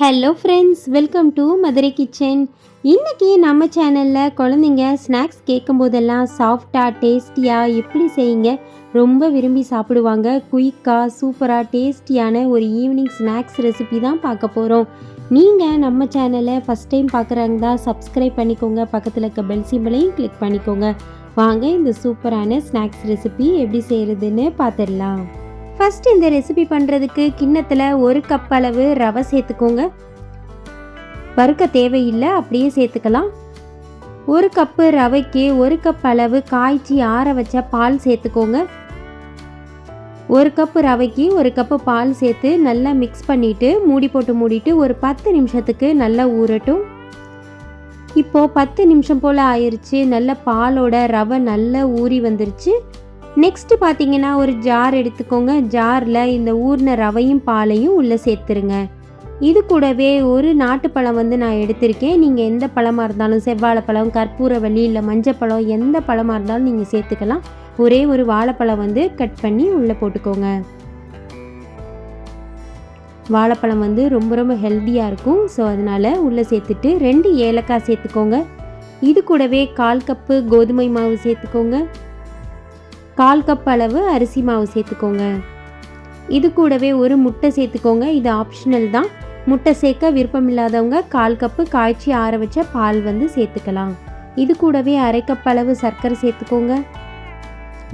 Hello friends welcome to Madurai kitchen இன்றைக்கி நம்ம சேனலில் குழந்தைங்க ஸ்நாக்ஸ் கேட்கும் போதெல்லாம் சாஃப்டாக டேஸ்டியாக எப்படி செய்யுங்க ரொம்ப விரும்பி சாப்பிடுவாங்க. குயிக்காக சூப்பராக டேஸ்டியான ஒரு ஈவினிங் ஸ்நாக்ஸ் ரெசிபி தான் பார்க்க போகிறோம் நீங்கள் நம்ம சேனலை ஃபஸ்ட் டைம் பார்க்குறாங்க தான் சப்ஸ்கிரைப் பண்ணிக்கோங்க. பக்கத்தில் இருக்க பெல் சிம்பிளையும் கிளிக் பண்ணிக்கோங்க. வாங்க இந்த சூப்பரான ஸ்நாக்ஸ் ரெசிபி எப்படி செய்கிறதுன்னு பார்த்துடலாம். ஃபஸ்ட்டு இந்த ரெசிபி பண்ணுறதுக்கு கிண்ணத்தில் ஒரு கப் அளவு ரவை சேர்த்துக்கோங்க. வறுக்க தேவையில்லை அப்படியே சேர்த்துக்கலாம். ஒரு கப்பு ரவைக்கு ஒரு கப் அளவு காய்ச்சி ஆற வச்ச பால் சேர்த்துக்கோங்க. ஒரு கப்பு ரவைக்கு ஒரு கப்பு பால் சேர்த்து நல்லா மிக்ஸ் பண்ணிவிட்டு மூடி போட்டு மூடிட்டு ஒரு பத்து நிமிஷத்துக்கு நல்லா ஊறட்டும். இப்போது பத்து நிமிஷம் போல் ஆயிடுச்சு நல்ல பாலோட ரவை நல்லா ஊறி வந்துருச்சு. நெக்ஸ்ட்டு பார்த்தீங்கன்னா ஒரு ஜார் எடுத்துக்கோங்க. ஜாரில் இந்த ஊர்ன ரவையும் பாலையும் உள்ளே சேர்த்துருங்க. இது கூடவே ஒரு நாட்டுப்பழம் வந்து நான் எடுத்திருக்கேன். நீங்கள் எந்த பழமாக இருந்தாலும் செவ்வாழைப்பழம் கற்பூரவள்ளி இல்லை மஞ்சப்பழம் எந்த பழமாக இருந்தாலும் நீங்கள் சேர்த்துக்கலாம். ஒரே ஒரு வாழைப்பழம் வந்து கட் பண்ணி உள்ளே போட்டுக்கோங்க. வாழைப்பழம் வந்து ரொம்ப ரொம்ப ஹெல்த்தியாக இருக்கும். ஸோ அதனால் உள்ளே சேர்த்துட்டு ரெண்டு ஏலக்காய் சேர்த்துக்கோங்க. இது கூடவே கால் கப்பு கோதுமை மாவு சேர்த்துக்கோங்க. கால் கப் அளவு அரிசி மாவு சேர்த்துக்கோங்க. இது கூடவே ஒரு முட்டை சேர்த்துக்கோங்க. இது ஆப்ஷனல் தான். முட்டை சேர்க்க விருப்பம் இல்லாதவங்க கால் கப்பு காய்ச்சி ஆற வச்ச பால் வந்து சேர்த்துக்கலாம். இது கூடவே அரை கப் அளவு சர்க்கரை சேர்த்துக்கோங்க.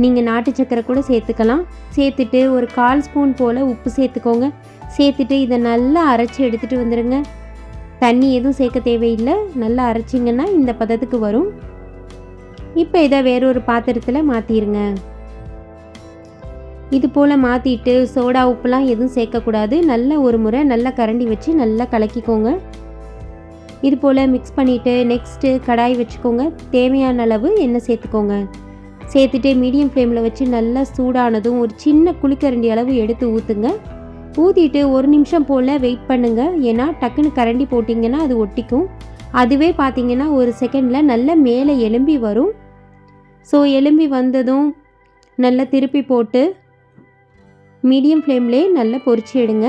நீங்கள் நாட்டு சர்க்கரை கூட சேர்த்துக்கலாம். சேர்த்துட்டு ஒரு கால் ஸ்பூன் போல் உப்பு சேர்த்துக்கோங்க. சேர்த்துட்டு இதை நல்லா அரைச்சி எடுத்துகிட்டு வந்துடுங்க தண்ணி எதுவும் சேர்க்க தேவையில்லை. நல்லா அரைச்சிங்கன்னா இந்த பதத்துக்கு வரும். இப்போ இதை வேறொரு பாத்திரத்தில் மாற்றிடுங்க இது போல் மாற்றிட்டு சோடா உப்புலாம் எதுவும் சேர்க்கக்கூடாது. நல்ல ஒரு முறை நல்லா கரண்டி வச்சு நல்லா கலக்கிக்கோங்க. இது போல் மிக்ஸ் பண்ணிவிட்டு நெக்ஸ்ட்டு கடாய் வச்சுக்கோங்க. தேவையான அளவு எண்ணெய் சேர்த்துக்கோங்க. சேர்த்துட்டு மீடியம் ஃப்ளேமில் வச்சு நல்லா சூடானதும் ஒரு சின்ன குளிக்கரண்டி அளவு எடுத்து ஊற்றுங்க ஊற்றிட்டு ஒரு நிமிஷம் போல் வெயிட் பண்ணுங்கள் ஏன்னா டக்குன்னு கரண்டி போட்டிங்கன்னா அது ஒட்டிக்கும். அதுவே பார்த்திங்கன்னா ஒரு செகண்டில் நல்ல மேலே எலும்பி வரும். ஸோ எலும்பி வந்ததும் நல்லா திருப்பி போட்டு மீடியம் ஃப்ளேம்லேயே நல்லா பொரிச்சு எடுங்க.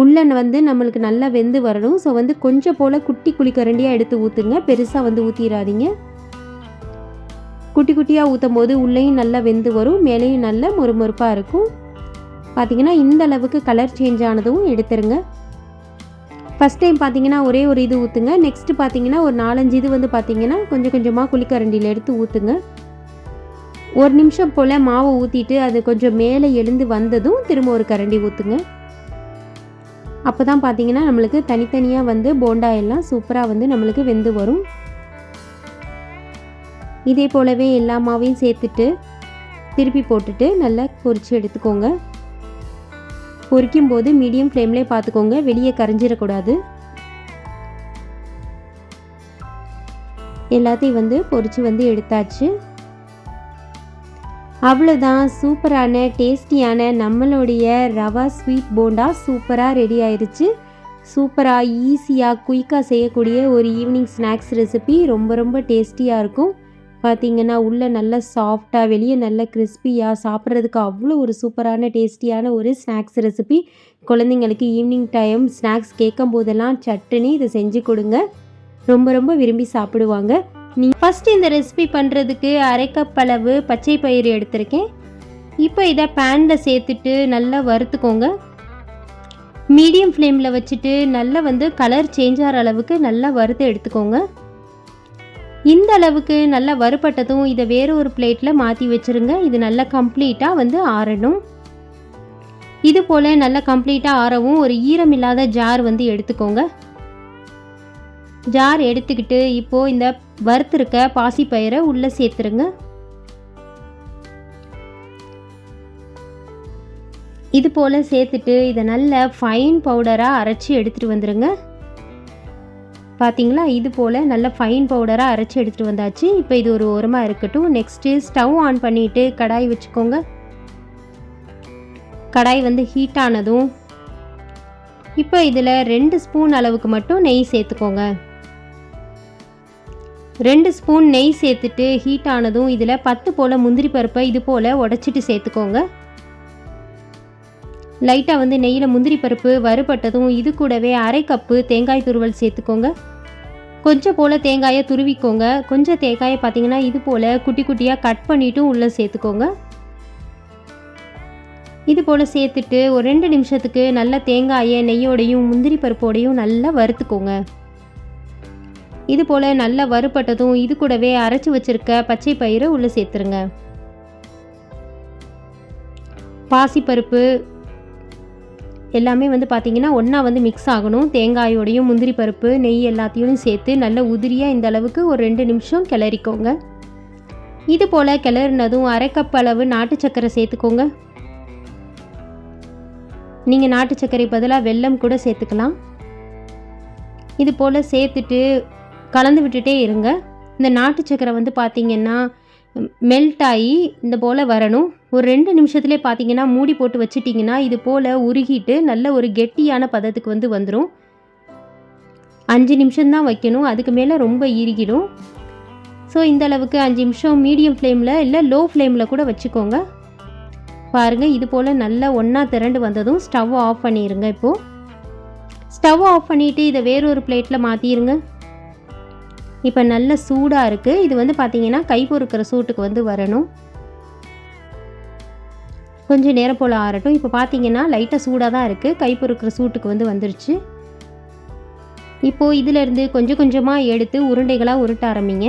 உள்ள வந்து நம்மளுக்கு நல்லா வெந்து வரணும். ஸோ வந்து கொஞ்சம் போல் குட்டி குழிக்கரண்டியாக எடுத்து ஊற்றுங்க பெருசாக வந்து ஊற்றிடாதீங்க குட்டி குட்டியாக ஊற்றும் போது உள்ளேயும் நல்லா வெந்து வரும். மேலேயும் நல்லா மொறுமொறுப்பாக இருக்கும். பார்த்தீங்கன்னா இந்த அளவுக்கு கலர் சேஞ்ச் ஆனதும் எடுத்துருங்க. ஃபஸ்ட் டைம் பார்த்தீங்கன்னா ஒரே ஒரு இது ஊற்றுங்க நெக்ஸ்ட்டு பார்த்தீங்கன்னா ஒரு நாலஞ்சு இது வந்து பார்த்தீங்கன்னா கொஞ்சம் கொஞ்சமாக குழிக்கரண்டியில் எடுத்து ஊற்றுங்க ஒரு நிமிஷம் போல் மாவை ஊற்றிட்டு அது கொஞ்சம் மேலே எழுந்து வந்ததும் திரும்ப ஒரு கரண்டி ஊற்றுங்க அப்போ தான் பார்த்தீங்கன்னா நம்மளுக்கு தனித்தனியாக வந்து போண்டா எல்லாம் சூப்பராக வந்து நம்மளுக்கு வெந்து வரும். இதே போலவே எல்லா மாவையும் சேர்த்துட்டு திருப்பி போட்டுட்டு நல்லா பொரித்து எடுத்துக்கோங்க. பொரிக்கும் போது மீடியம் ஃப்ளேம்லேயே பார்த்துக்கோங்க வெளியே கரைஞ்சிடக்கூடாது. எல்லாத்தையும் வந்து பொரித்து வந்து எடுத்தாச்சு. அவ்வளோதான் சூப்பரான டேஸ்டியான நம்மளுடைய ரவா ஸ்வீட் போண்டா சூப்பராக ரெடி ஆயிடுச்சு சூப்பராக ஈஸியாக குயிக்காக செய்யக்கூடிய ஒரு ஈவினிங் ஸ்நாக்ஸ் ரெசிபி ரொம்ப ரொம்ப டேஸ்டியாக இருக்கும். பார்த்திங்கன்னா உள்ளே நல்லா சாஃப்டாக வெளியே நல்லா கிறிஸ்பியாக சாப்பிட்றதுக்கு அவ்வளோ ஒரு சூப்பரான டேஸ்டியான ஒரு ஸ்நாக்ஸ் ரெசிபி குழந்தைங்களுக்கு ஈவினிங் டைம் ஸ்நாக்ஸ் கேட்கும் போதெல்லாம் சட்டுன்னு இதை செஞ்சு கொடுங்க. ரொம்ப ரொம்ப விரும்பி சாப்பிடுவாங்க. நீ ஃபஸ்ட் இந்த ரெசிபி பண்ணுறதுக்கு அரை கப் அளவு பச்சை பயிறு எடுத்திருக்கேன். இப்போ இதை பேனில் சேர்த்துட்டு நல்லா வறுத்துக்கோங்க. மீடியம் ஃப்ளேமில் வச்சுட்டு நல்லா வந்து கலர் சேஞ்ச் ஆகிற அளவுக்கு நல்லா வறுத்து எடுத்துக்கோங்க. இந்த அளவுக்கு நல்லா வறுபட்டதும் இதை வேறு ஒரு பிளேட்டில் மாற்றி வச்சுருங்க. இது நல்லா கம்ப்ளீட்டாக வந்து ஆறணும். இது போல் நல்லா கம்ப்ளீட்டாக ஆறவும் ஒரு ஈரம் இல்லாத ஜார் வந்து எடுத்துக்கோங்க. ஜார் எடுத்துக்கிட்டு இப்போது இந்த வறுத்திருக்க பாசிப்பயிரை உள்ளே சேர்த்துருங்க. இது போல் சேர்த்துட்டு இதை நல்ல ஃபைன் பவுடராக அரைச்சி எடுத்துகிட்டு வந்துடுங்க பார்த்தீங்களா இது போல் நல்ல ஃபைன் பவுடராக அரைச்சி எடுத்துகிட்டு வந்தாச்சு. இப்போ இது ஒரு ஓரமாக இருக்கட்டும். நெக்ஸ்ட்டு ஸ்டவ் ஆன் பண்ணிவிட்டு கடாய் வச்சுக்கோங்க. கடாய் வந்து ஹீட் ஆனதும் இப்போ இதில் ரெண்டு ஸ்பூன் அளவுக்கு மட்டும் நெய் சேர்த்துக்கோங்க. ரெண்டு ஸ்பூன் நெய் சேர்த்துட்டு ஹீட் ஆனதும் இதில் பத்து போல் முந்திரி பருப்பை இது போல் உடச்சிட்டு சேர்த்துக்கோங்க. லைட்டாக வந்து நெய்யில் முந்திரி பருப்பு வறுபட்டதும் இது கூடவே அரை கப்பு தேங்காய் துருவல் சேர்த்துக்கோங்க. கொஞ்சம் போல் தேங்காயை துருவிக்கோங்க. கொஞ்சம் தேங்காயை பார்த்தீங்கன்னா இது போல் குட்டி குட்டியாக கட் பண்ணிட்டும் உள்ளே சேர்த்துக்கோங்க. இது போல் சேர்த்துட்டு ஒரு ரெண்டு நிமிஷத்துக்கு நல்லா தேங்காயை நெய்யோடையும் முந்திரி பருப்போடையும் நல்லா வறுத்துக்கோங்க. இது போல் நல்லா வறுபட்டதும் இது கூடவே அரைச்சி வச்சிருக்க பச்சை பயிரை உள்ளே சேர்த்துருங்க. பாசிப்பருப்பு எல்லாமே வந்து பார்த்திங்கன்னா ஒன்றா வந்து மிக்ஸ் ஆகணும். தேங்காயோடையும் முந்திரி பருப்பு நெய் எல்லாத்தையும் சேர்த்து நல்ல உதிரியாக இந்த அளவுக்கு ஒரு ரெண்டு நிமிஷம் கிளறிக்கோங்க. இது போல் கிளறினதும் அரை கப் அளவு நாட்டு சர்க்கரை சேர்த்துக்கோங்க. நீங்கள் நாட்டு சர்க்கரை பதிலாக வெல்லம் கூட சேர்த்துக்கலாம். இது போல் சேர்த்துட்டு கலந்து விட்டுட்டே இருங்க. இந்த நாட்டு சக்கரை வந்து பார்த்திங்கன்னா மெல்ட் ஆகி இந்த போல் வரணும். ஒரு ரெண்டு நிமிஷத்துலேயே பார்த்தீங்கன்னா மூடி போட்டு வச்சிட்டிங்கன்னா இது போல் உருகிட்டு நல்ல ஒரு கெட்டியான பதத்துக்கு வந்து வந்துடும் அஞ்சு நிமிஷம்தான் வைக்கணும். அதுக்கு மேலே ரொம்ப இறுகிடும் ஸோ இந்த அளவுக்கு அஞ்சு நிமிஷம் மீடியம் ஃப்ளேமில் இல்லை லோ ஃப்ளேமில் கூட வச்சுக்கோங்க. பாருங்கள் இது போல் நல்லா ஒன்றா திரண்டு வந்ததும் ஸ்டவ் ஆஃப் பண்ணிடுங்க இப்போது ஸ்டவ் ஆஃப் பண்ணிவிட்டு இதை வேறொரு பிளேட்டில் மாற்றிடுங்க இப்போ நல்ல சூடாக இருக்குது. இது வந்து பார்த்திங்கன்னா கை பொறுக்கிற சூட்டுக்கு வந்து வரணும். கொஞ்சம் நேரம் போல் ஆறட்டும். இப்போ பார்த்தீங்கன்னா லைட்டாக சூடாக தான் இருக்குது. கை பொறுக்கிற சூட்டுக்கு வந்து வந்துருச்சு. இப்போது இதிலேருந்து கொஞ்சம் கொஞ்சமாக எடுத்து உருண்டைகளாக உருட்ட ஆரம்பிங்க.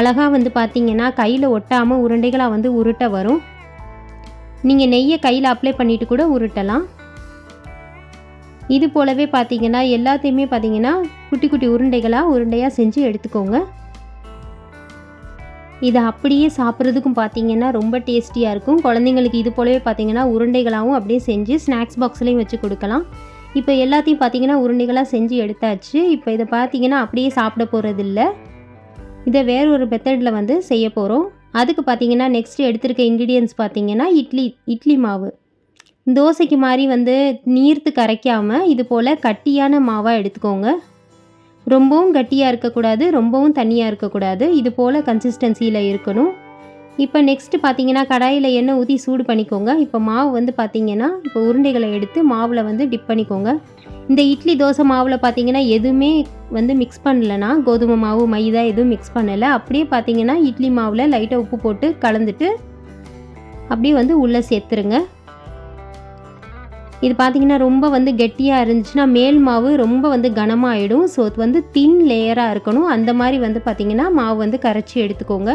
அழகாக வந்து பார்த்திங்கன்னா கையில் ஒட்டாமல் உருண்டைகளாக வந்து உருட்ட வரும். நீங்கள் நெய்யை கையில் அப்ளை பண்ணிவிட்டு கூட உருட்டலாம். இது போலவே பார்த்தீங்கன்னா எல்லாத்தையுமே பார்த்தீங்கன்னா குட்டி குட்டி உருண்டைகளாக உருண்டையாக செஞ்சு எடுத்துக்கோங்க. இதை அப்படியே சாப்பிட்றதுக்கும் பார்த்தீங்கன்னா ரொம்ப டேஸ்டியாக இருக்கும். குழந்தைங்களுக்கு இது போலவே பார்த்தீங்கன்னா உருண்டைகளாகவும் அப்படியே செஞ்சு ஸ்நாக்ஸ் பாக்ஸ்லேயும் வச்சு கொடுக்கலாம். இப்போ எல்லாத்தையும் பார்த்தீங்கன்னா உருண்டைகளாக செஞ்சு எடுத்தாச்சு. இப்போ இதை பார்த்தீங்கன்னா அப்படியே சாப்பிட போகிறதில்ல இதை வேற ஒரு மெத்தடில் வந்து செய்ய போகிறோம் அதுக்கு பார்த்தீங்கன்னா நெக்ஸ்ட் எடுத்திருக்க இன்க்ரீடியன்ஸ் பார்த்தீங்கன்னா இட்லி இட்லி மாவு. தோசைக்கு மாதிரி வந்து நீர்த்து கரைக்காமல் இது போல் கட்டியான மாவாக எடுத்துக்கோங்க. ரொம்பவும் கட்டியாக இருக்கக்கூடாது ரொம்பவும் தண்ணியாக இருக்கக்கூடாது. இது போல் கன்சிஸ்டன்சியில் இருக்கணும். இப்போ நெக்ஸ்ட்டு பார்த்தீங்கன்னா கடாயில் எண்ணெய் ஊற்றி சூடு பண்ணிக்கோங்க. இப்போ மாவு வந்து பார்த்தீங்கன்னா இப்போ உருண்டைகளை எடுத்து மாவில் வந்து டிப் பண்ணிக்கோங்க. இந்த இட்லி தோசை மாவில் பார்த்தீங்கன்னா எதுவுமே வந்து மிக்ஸ் பண்ணலைன்னா கோதுமை மாவு மைதா எதுவும் மிக்ஸ் பண்ணலை. அப்படியே பார்த்தீங்கன்னா இட்லி மாவில் லைட்டாக உப்பு போட்டு கலந்துட்டு அப்படியே வந்து உள்ளே சேர்த்துருங்க. இது பார்த்தீங்கன்னா ரொம்ப வந்து கெட்டியாக இருந்துச்சுன்னா மேல் மாவு ரொம்ப வந்து கனமாகிடும் ஸோ வந்து தின் லேயராக இருக்கணும். அந்த மாதிரி வந்து பார்த்திங்கன்னா மாவு வந்து கரைச்சி எடுத்துக்கோங்க.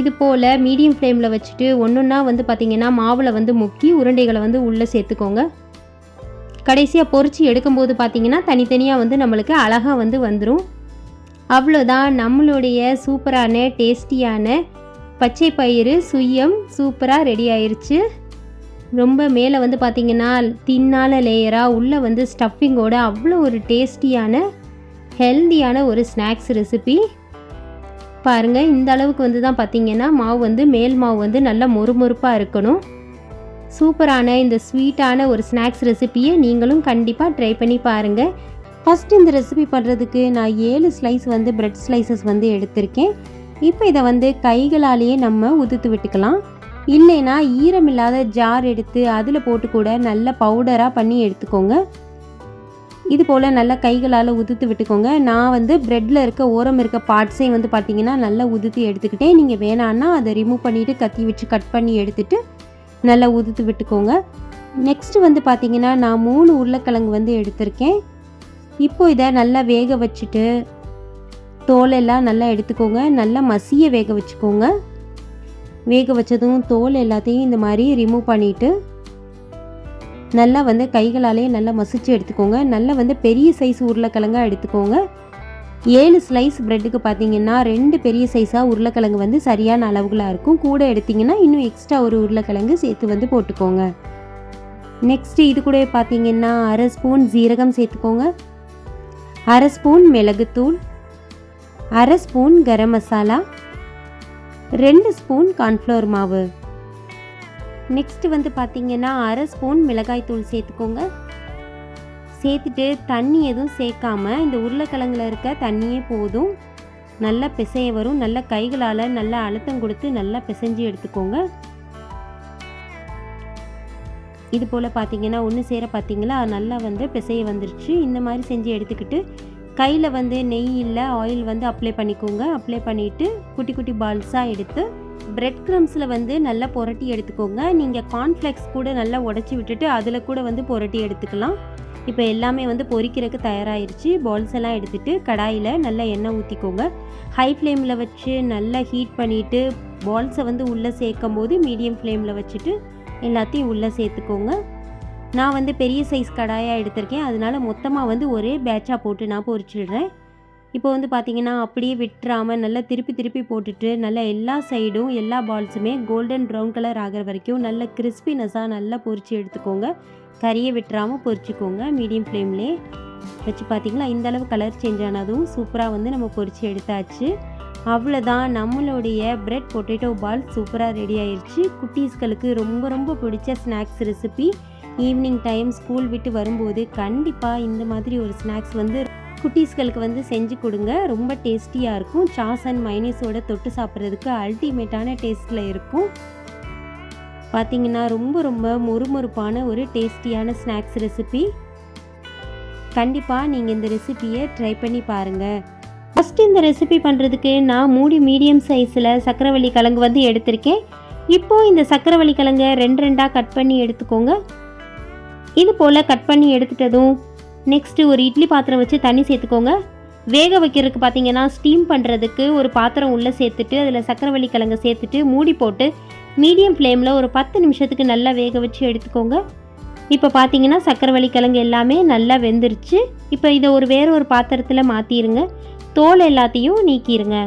இது போல் மீடியம் ஃப்ளேமில் வச்சுட்டு ஒன்று ஒன்றா வந்து பார்த்திங்கன்னா மாவில் வந்து முக்கி உருண்டைகளை வந்து உள்ளே சேர்த்துக்கோங்க. கடைசியாக பொறிச்சு எடுக்கும்போது பார்த்திங்கன்னா தனித்தனியாக வந்து நம்மளுக்கு அழகாக வந்து வந்துடும் அவ்வளோதான் நம்மளுடைய சூப்பரான டேஸ்டியான பச்சை பயிறு சுயம் சூப்பராக ரெடி ஆயிடுச்சு ரொம்ப மேலே வந்து பார்த்திங்கன்னா தின்னால லேயராக உள்ளே வந்து ஸ்டஃபிங்கோட அவ்வளோ ஒரு டேஸ்டியான ஹெல்தியான ஒரு ஸ்நாக்ஸ் ரெசிபி பாருங்கள் இந்த அளவுக்கு வந்து தான் பார்த்திங்கன்னா மாவு வந்து மேல் மாவு வந்து நல்லா மொறுமொறுப்பாக இருக்கணும். சூப்பரான இந்த ஸ்வீட்டான ஒரு ஸ்நாக்ஸ் ரெசிபியை நீங்களும் கண்டிப்பாக ட்ரை பண்ணி பாருங்கள் ஃபஸ்ட் இந்த ரெசிபி பண்ணுறதுக்கு நான் ஏழு ஸ்லைஸ் வந்து பிரெட் ஸ்லைசஸ் வந்து எடுத்திருக்கேன். இப்போ இதை வந்து கைகளாலேயே நம்ம உதுத்து விட்டுக்கலாம். இல்லைன்னா ஈரமில்லாத ஜார் எடுத்து அதில் போட்டு கூட நல்ல பவுடராக பண்ணி எடுத்துக்கோங்க. இது போல் நல்லா கைகளால் உதுத்து விட்டுக்கோங்க. நான் வந்து ப்ரெட்டில் இருக்க ஓரம் இருக்க பார்ட்ஸையும் வந்து பார்த்தீங்கன்னா நல்லா உதுத்து எடுத்துக்கிட்டேன். நீங்கள் வேணான்னா அதை ரிமூவ் பண்ணிவிட்டு கத்தி வச்சு கட் பண்ணி எடுத்துட்டு நல்லா உதுத்து விட்டுக்கோங்க. நெக்ஸ்ட்டு வந்து பார்த்திங்கன்னா நான் மூணு உருளைக்கிழங்கு வந்து எடுத்திருக்கேன். இப்போ இதை நல்லா வேக வச்சுட்டு தோலெல்லாம் நல்லா எடுத்துக்கோங்க. நல்லா மசிய வேக வச்சுக்கோங்க. வேக வச்சதும் தோல் எல்லாத்தையும் இந்த மாதிரி ரிமூவ் பண்ணிவிட்டு நல்லா வந்து கைகளாலே நல்லா மசிச்சு எடுத்துக்கோங்க. நல்லா வந்து பெரிய சைஸ் உருளைக்கிழங்காக எடுத்துக்கோங்க. ஏழு ஸ்லைஸ் ப்ரெட்டுக்கு பார்த்தீங்கன்னா ரெண்டு பெரிய சைஸாக உருளைக்கிழங்கு வந்து சரியான அளவுகளாக இருக்கும். கூட எடுத்திங்கன்னா இன்னும் எக்ஸ்ட்ரா ஒரு உருளைக்கிழங்கு சேர்த்து வந்து போட்டுக்கோங்க. நெக்ஸ்ட்டு இது கூட பார்த்தீங்கன்னா அரை ஸ்பூன் ஜீரகம் சேர்த்துக்கோங்க. அரை ஸ்பூன் மிளகுத்தூள். அரை ஸ்பூன் கரம் மசாலா. ரெண்டு ஸ்பூன் கார்ன்ஃப்ளவர் மாவு. நெக்ஸ்ட்டு வந்து பார்த்தீங்கன்னா அரை ஸ்பூன் மிளகாய் தூள் சேர்த்துக்கோங்க. சேர்த்துட்டு தண்ணி எதுவும் சேர்க்காம இந்த உருளைக்கிழங்கில் இருக்க தண்ணியே போதும். நல்லா பிசைய வரும். நல்ல கைகளால் நல்லா அழுத்தம் கொடுத்து நல்லா பிசைஞ்சு எடுத்துக்கோங்க. இது போல் பார்த்தீங்கன்னா ஒன்று சேர பார்த்தீங்களா நல்லா வந்து பிசைய வந்துருச்சு. இந்த மாதிரி செஞ்சு எடுத்துக்கிட்டு கையில் வந்து நெய் இல்லை ஆயில் வந்து அப்ளை பண்ணிக்கோங்க. அப்ளை பண்ணிவிட்டு குட்டி குட்டி பால்ஸாக எடுத்து பிரெட் க்ரம்ஸில் வந்து நல்லா புரட்டி எடுத்துக்கோங்க. நீங்கள் கார்ன்ஃப்ளெக்ஸ் கூட நல்லா உடச்சி விட்டுட்டு அதில் கூட வந்து புரட்டி எடுத்துக்கலாம். இப்போ எல்லாமே வந்து பொரிக்கிறதுக்கு தயாராகிருச்சு பால்ஸ் எல்லாம் எடுத்துகிட்டு கடாயில் நல்லா எண்ணெய் ஊற்றிக்கோங்க ஹை ஃப்ளேமில் வச்சு நல்லா ஹீட் பண்ணிவிட்டு பால்ஸை வந்து உள்ளே சேர்க்கும் போது மீடியம் ஃப்ளேமில் வச்சுட்டு எல்லாத்தையும் உள்ளே சேர்த்துக்கோங்க. நான் வந்து பெரிய சைஸ் கடாயாக எடுத்திருக்கேன். அதனால் மொத்தமாக வந்து ஒரே பேட்சாக போட்டு நான் பொரிச்சிடுறேன். இப்போ வந்து பார்த்தீங்கன்னா அப்படியே விட்டுறாமல் நல்லா திருப்பி திருப்பி போட்டுட்டு நல்லா எல்லா சைடும் எல்லா பால்ஸுமே கோல்டன் ப்ரௌன் கலர் ஆகிற வரைக்கும் நல்ல கிறிஸ்பினஸாக நல்லா பொரித்து எடுத்துக்கோங்க. கறியை விட்டுறாமல் பொரிச்சுக்கோங்க மீடியம் ஃப்ளேம்லே வச்சு பார்த்தீங்களா இந்தளவு கலர் சேஞ்ச் ஆனதும் சூப்பராக வந்து நம்ம பொரித்து எடுத்தாச்சு. அவ்வளோதான் நம்மளுடைய பிரெட் பொட்டேட்டோ பால் சூப்பராக ரெடி ஆயிடுச்சு குட்டீஸ்களுக்கு ரொம்ப ரொம்ப பிடிச்ச snacks recipe evening time school விட்டு வரும்போது கண்டிப்பாக இந்த மாதிரி ஒரு ஸ்நாக்ஸ் வந்து குட்டீஸ்களுக்கு வந்து செஞ்சு கொடுங்க. ரொம்ப டேஸ்டியாக இருக்கும். சாஸ் அண்ட் மைனிஸோட தொட்டு சாப்பிட்றதுக்கு அல்டிமேட்டான டேஸ்ட்டில் இருக்கும். பார்த்தீங்கன்னா ரொம்ப ரொம்ப மொறுமொறுப்பான ஒரு டேஸ்டியான ஸ்நாக்ஸ் ரெசிபி. கண்டிப்பாக நீங்கள் இந்த ரெசிபியை ட்ரை பண்ணி பாருங்கள் ஃபஸ்ட்டு இந்த ரெசிபி பண்ணுறதுக்கு நான் மூடி மீடியம் சைஸில் சக்கரவள்ளி கிழங்கு வந்து எடுத்திருக்கேன். இப்போது இந்த சக்கரவள்ளி கிழங்கை ரெண்டு ரெண்டாக கட் பண்ணி எடுத்துக்கோங்க. இது போல் கட் பண்ணி எடுத்துட்டதும் நெக்ஸ்ட்டு ஒரு இட்லி பாத்திரம் வச்சு தண்ணி சேர்த்துக்கோங்க. வேக வைக்கிறதுக்கு பார்த்தீங்கன்னா ஸ்டீம் பண்ணுறதுக்கு ஒரு பாத்திரம் உள்ளே சேர்த்துட்டு அதில் சக்கரவள்ளி கிழங்கு சேர்த்துட்டு மூடி போட்டு மீடியம் ஃப்ளேமில் ஒரு பத்து நிமிஷத்துக்கு நல்லா வேக வச்சு எடுத்துக்கோங்க. இப்போ பார்த்தீங்கன்னா சக்கரவள்ளி கிழங்கு எல்லாமே நல்லா வெந்துருச்சு. இப்போ இதை ஒரு வேறு ஒரு பாத்திரத்தில் மாற்றிடுங்க தோல் எல்லாத்தையும் நீக்கிடுங்க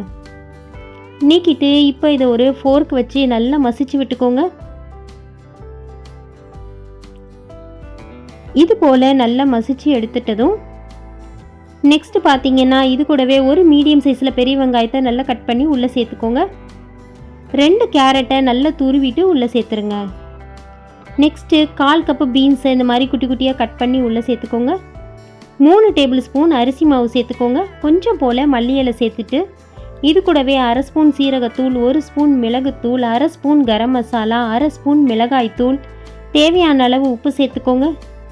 நீக்கிட்டு இப்போ இதை ஒரு ஃபோர்க் வச்சு நல்லா மசிச்சு விட்டுக்கோங்க. இது போல் நல்லா மசிச்சு எடுத்துட்டதும் நெக்ஸ்ட் பார்த்தீங்கன்னா இது கூடவே ஒரு மீடியம் சைஸில் பெரிய வெங்காயத்தை நல்லா கட் பண்ணி உள்ளே சேர்த்துக்கோங்க. ரெண்டு கேரட்டை நல்லா துருவிட்டு உள்ளே சேர்த்துருங்க. நெக்ஸ்ட்டு கால் கப்பு பீன்ஸை இந்த மாதிரி குட்டி குட்டியாக கட் பண்ணி உள்ளே சேர்த்துக்கோங்க. மூணு டேபிள் ஸ்பூன் அரிசி மாவு சேர்த்துக்கோங்க. கொஞ்சம் போல் மல்லி இலை சேர்த்துட்டு இது கூடவே அரை ஸ்பூன் சீரகத்தூள் ஒரு ஸ்பூன் மிளகுத்தூள் அரை ஸ்பூன் கரம் மசாலா அரை ஸ்பூன் மிளகாய்த்தூள் தேவையான அளவு உப்பு சேர்த்துக்கோங்க.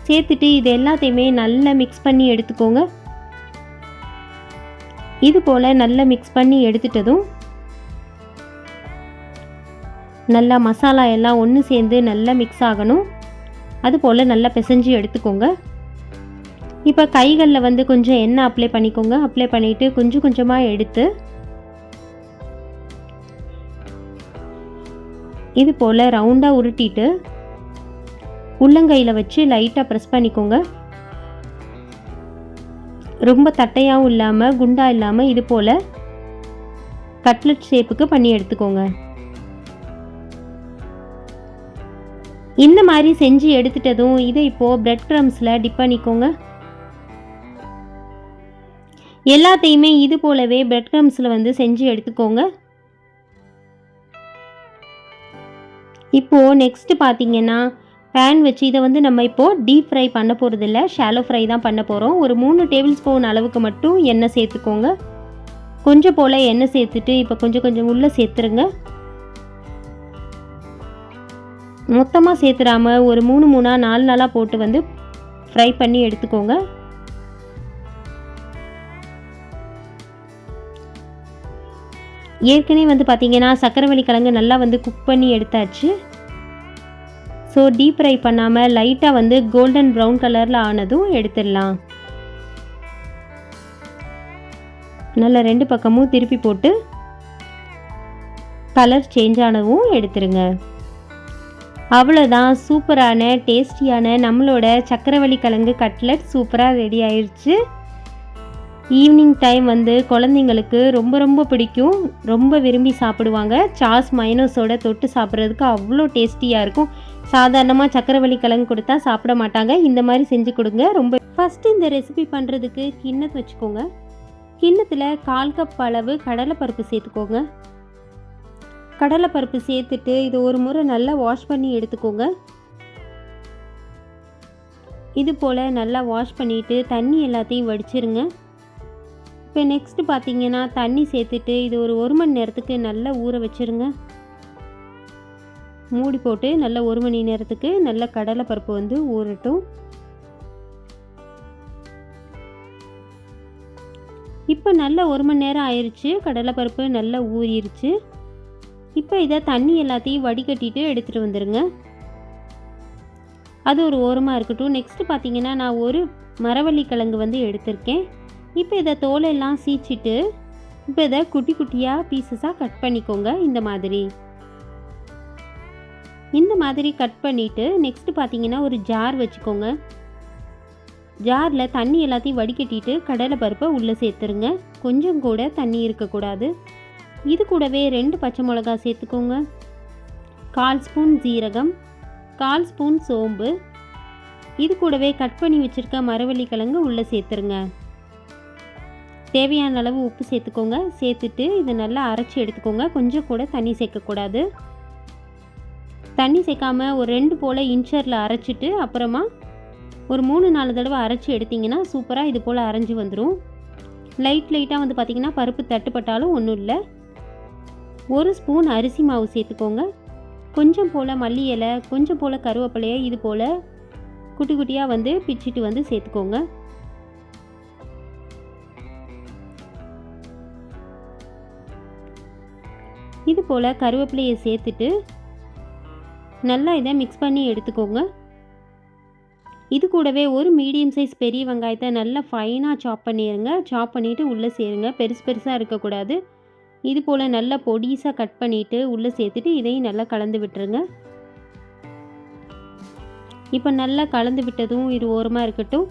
சேர்த்துட்டு இது எல்லாத்தையுமே நல்லா மிக்ஸ் பண்ணி எடுத்துக்கோங்க. இது போல் நல்லா மிக்ஸ் பண்ணி எடுத்துட்டதும் நல்லா மசாலா எல்லாம் ஒன்று சேர்ந்து நல்லா மிக்ஸ் ஆகணும். அது போல் நல்லா பிசைஞ்சு எடுத்துக்கோங்க. இப்போ கைகளில் வந்து கொஞ்சம் எண்ணெய் அப்ளை பண்ணிக்கோங்க. அப்ளை பண்ணிவிட்டு கொஞ்சம் கொஞ்சமாக எடுத்து இது போல் ரவுண்டாக உருட்டிட்டு உள்ளங்கையில் வச்சு லைட்டாக ப்ரெஸ் பண்ணிக்கோங்க. ரொம்ப தட்டையாகவும் இல்லாமல் குண்டாக இல்லாமல் இது போல் கட்லெட் ஷேப்புக்கு பண்ணி எடுத்துக்கோங்க. இந்த மாதிரி செஞ்சு எடுத்துட்டதும் இதை இப்போது பிரெட் க்ரம்ஸில் டிப் பண்ணிக்கோங்க. எல்லாத்தையுமே இது போலவே பிரெட் க்ரம்ஸில் வந்து செஞ்சு எடுத்துக்கோங்க. இப்போது நெக்ஸ்ட்டு பார்த்தீங்கன்னா பேன் வச்சு இதை வந்து நம்ம இப்போது டீப் ஃப்ரை பண்ண போகிறதில்ல ஷாலோ ஃப்ரை தான் பண்ண போகிறோம் ஒரு மூணு டேபிள் ஸ்பூன் அளவுக்கு மட்டும் எண்ணெய் சேர்த்துக்கோங்க. கொஞ்சம் போல் எண்ணெய் சேர்த்துட்டு இப்போ கொஞ்சம் கொஞ்சம் உள்ளே சேர்த்துருங்க. மொத்தமாக சேர்த்துடாமல் ஒரு மூணு மூணாக நாலு நாளாக போட்டு வந்து ஃப்ரை பண்ணி எடுத்துக்கோங்க. ஏற்கனவே வந்து பார்த்தீங்கன்னா சக்கரவள்ளி கிழங்கு நல்லா வந்து குக் பண்ணி எடுத்தாச்சு. ஸோ டீப் ஃப்ரை பண்ணாமல் லைட்டாக வந்து கோல்டன் ப்ரௌன் கலரில் ஆனதும் எடுத்துடலாம். நல்லா ரெண்டு பக்கமும் திருப்பி போட்டு கலர் சேஞ்ச் ஆனதும் எடுத்துருங்க. அவ்வளோதான் சூப்பரான டேஸ்டியான நம்மளோட சக்கரவள்ளி கிழங்கு கட்லட் சூப்பராக ரெடி ஆயிடுச்சு ஈவினிங் டைம் வந்து குழந்தைங்களுக்கு ரொம்ப ரொம்ப பிடிக்கும். ரொம்ப விரும்பி சாப்பிடுவாங்க. சாஸ் மைனஸோட தொட்டு சாப்பிட்றதுக்கு அவ்வளோ டேஸ்டியாக இருக்கும். சாதாரணமாக சக்கரவள்ளி கிழங்கு கொடுத்தா சாப்பிட மாட்டாங்க. இந்த மாதிரி செஞ்சு கொடுங்க. ரொம்ப ஃபஸ்ட்டு இந்த ரெசிபி பண்ணுறதுக்கு கிண்ணத்தை வச்சுக்கோங்க. கிண்ணத்தில் கால் கப் அளவு கடலைப்பருப்பு சேர்த்துக்கோங்க. கடலைப்பருப்பு சேர்த்துட்டு இது ஒரு முறை நல்லா வாஷ் பண்ணி எடுத்துக்கோங்க. இது போல் நல்லா வாஷ் பண்ணிவிட்டு தண்ணி எல்லாத்தையும் வடிச்சிருங்க. இப்போ நெக்ஸ்ட்டு பார்த்தீங்கன்னா தண்ணி சேர்த்துட்டு இது ஒரு ஒரு மணி நேரத்துக்கு நல்லா ஊற வச்சுருங்க. மூடி போட்டு நல்லா ஒரு மணி நேரத்துக்கு நல்ல கடலைப்பருப்பு வந்து ஊறட்டும். இப்போ நல்ல ஒரு மணி நேரம் ஆயிடுச்சு கடலைப்பருப்பு நல்லா ஊறிடுச்சு இப்போ இதை தண்ணி எல்லாத்தையும் வடிகட்டிட்டு எடுத்துகிட்டு வந்துடுங்க அது ஒரு ஓரமாக இருக்கட்டும். நெக்ஸ்ட்டு பார்த்தீங்கன்னா நான் ஒரு மரவள்ளி கிழங்கு வந்து எடுத்திருக்கேன். இப்போ இதை தோலெல்லாம் சீச்சிட்டு இப்போ இதை குட்டி குட்டியாக பீசஸாக கட் பண்ணிக்கோங்க. இந்த மாதிரி. இந்த மாதிரி கட் பண்ணிவிட்டு நெக்ஸ்ட்டு பார்த்தீங்கன்னா ஒரு ஜார் வச்சுக்கோங்க. ஜாரில் தண்ணி எல்லாத்தையும் வடிகட்டிட்டு கடலை பருப்பை உள்ளே சேர்த்துருங்க. கொஞ்சம் கூட தண்ணி இருக்கக்கூடாது. இது கூடவே ரெண்டு பச்சை மிளகா சேர்த்துக்கோங்க. கால் ஸ்பூன் ஜீரகம் கால் ஸ்பூன் சோம்பு. இது கூடவே கட் பண்ணி வச்சுருக்க மரவள்ளி கிழங்கு உள்ளே சேர்த்துருங்க. தேவையான அளவு உப்பு சேர்த்துக்கோங்க. சேர்த்துட்டு இதை நல்லா அரைச்சி எடுத்துக்கோங்க. கொஞ்சம் கூட தண்ணி சேர்க்கக்கூடாது. தண்ணி சேர்க்காமல் ஒரு ரெண்டு போல் இன்ச்சரில் அரைச்சிட்டு அப்புறமா ஒரு மூணு நாலு தடவை அரைச்சி எடுத்திங்கன்னா சூப்பராக இது போல் அரைஞ்சி வந்துடும் லைட் லைட்டாக வந்து பார்த்திங்கன்னா பருப்பு தட்டுப்பட்டாலும் ஒன்றும் இல்லை. ஒரு ஸ்பூன் அரிசி மாவு சேர்த்துக்கோங்க. கொஞ்சம் போல் மல்லி இலை கொஞ்சம் போல் கருவேப்பிலையை இது போல் குட்டி குட்டியாக வந்து பிச்சுட்டு வந்து சேர்த்துக்கோங்க. இது போல் கருவேப்பிலையை சேர்த்துட்டு நல்லா இதை மிக்ஸ் பண்ணி எடுத்துக்கோங்க. இது கூடவே ஒரு மீடியம் சைஸ் பெரிய வெங்காயத்தை நல்லா ஃபைனாக சாப் பண்ணிடுங்க சாப் பண்ணிவிட்டு உள்ளே சேருங்க. பெருசு பெருசாக இருக்கக்கூடாது. இது போல் நல்லா பொடிசாக கட் பண்ணிவிட்டு உள்ளே சேர்த்துட்டு இதையும் நல்லா கலந்து விட்டுருங்க. இப்போ நல்லா கலந்து விட்டதும் இது ஓரமாக இருக்கட்டும்.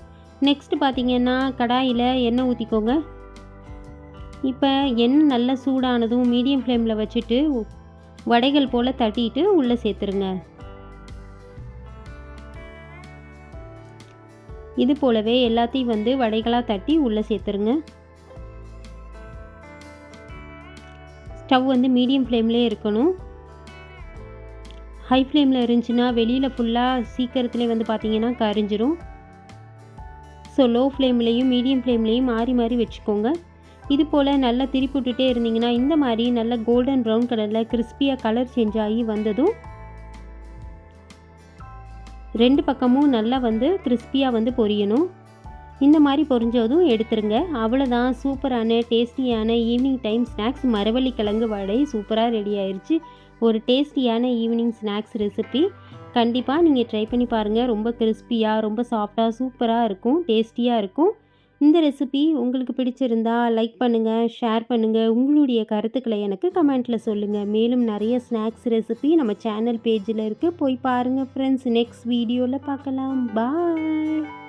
நெக்ஸ்ட்டு பார்த்தீங்கன்னா கடாயில் எண்ணெய் ஊற்றிக்கோங்க இப்போ எண்ணெய் நல்லா சூடானதும் மீடியம் ஃப்ளேமில் வச்சுட்டு வடைகள் போல் தட்டிட்டு உள்ளே சேர்த்துருங்க. இது போலவே எல்லாத்தையும் வந்து வடைகளாக தட்டி உள்ளே சேர்த்துருங்க. ஸ்டவ் வந்து மீடியம் ஃப்ளேம்லேயே இருக்கணும். ஹை ஃப்ளேமில் இருந்துச்சுன்னா வெளியில் ஃபுல்லாக சீக்கிரத்துலேயே வந்து பார்த்தீங்கன்னா கரிஞ்சிரும். ஸோ லோ ஃப்ளேம்லேயும் மீடியம் ஃப்ளேம்லேயும் மாறி மாறி வச்சுக்கோங்க. இது போல் நல்லா திருப்பிவிட்டுட்டே இருந்தீங்கன்னா இந்த மாதிரி நல்ல கோல்டன் ப்ரௌன் கலரில் கிறிஸ்பியாக கலர் சேஞ்ச் ஆகி வந்ததும் ரெண்டு பக்கமும் நல்லா வந்து கிறிஸ்பியாக வந்து பொரியணும். இந்த மாதிரி பொரிஞ்சதும் எடுத்துருங்க. அவ்வளோதான் சூப்பரான டேஸ்டியான ஈவினிங் டைம் ஸ்நாக்ஸ் மரவள்ளி கிழங்கு வடை சூப்பராக ரெடி ஆயிடுச்சு ஒரு டேஸ்டியான ஈவினிங் ஸ்நாக்ஸ் ரெசிபி கண்டிப்பாக நீங்கள் ட்ரை பண்ணி பாருங்கள் ரொம்ப கிறிஸ்பியாக ரொம்ப சாஃப்டாக சூப்பராக இருக்கும். டேஸ்டியாக இருக்கும். இந்த ரெசிபி உங்களுக்கு பிடிச்சிருந்தா லைக் பண்ணுங்கள் ஷேர் பண்ணுங்கள் உங்களுடைய கருத்துக்களை எனக்கு கமெண்ட்டில் சொல்லுங்கள் மேலும் நிறைய ஸ்நாக்ஸ் ரெசிபி நம்ம சேனல் பேஜில் இருக்குது போய் பாருங்கள் ஃப்ரெண்ட்ஸ் நெக்ஸ்ட் வீடியோவில் பார்க்கலாம். பாய்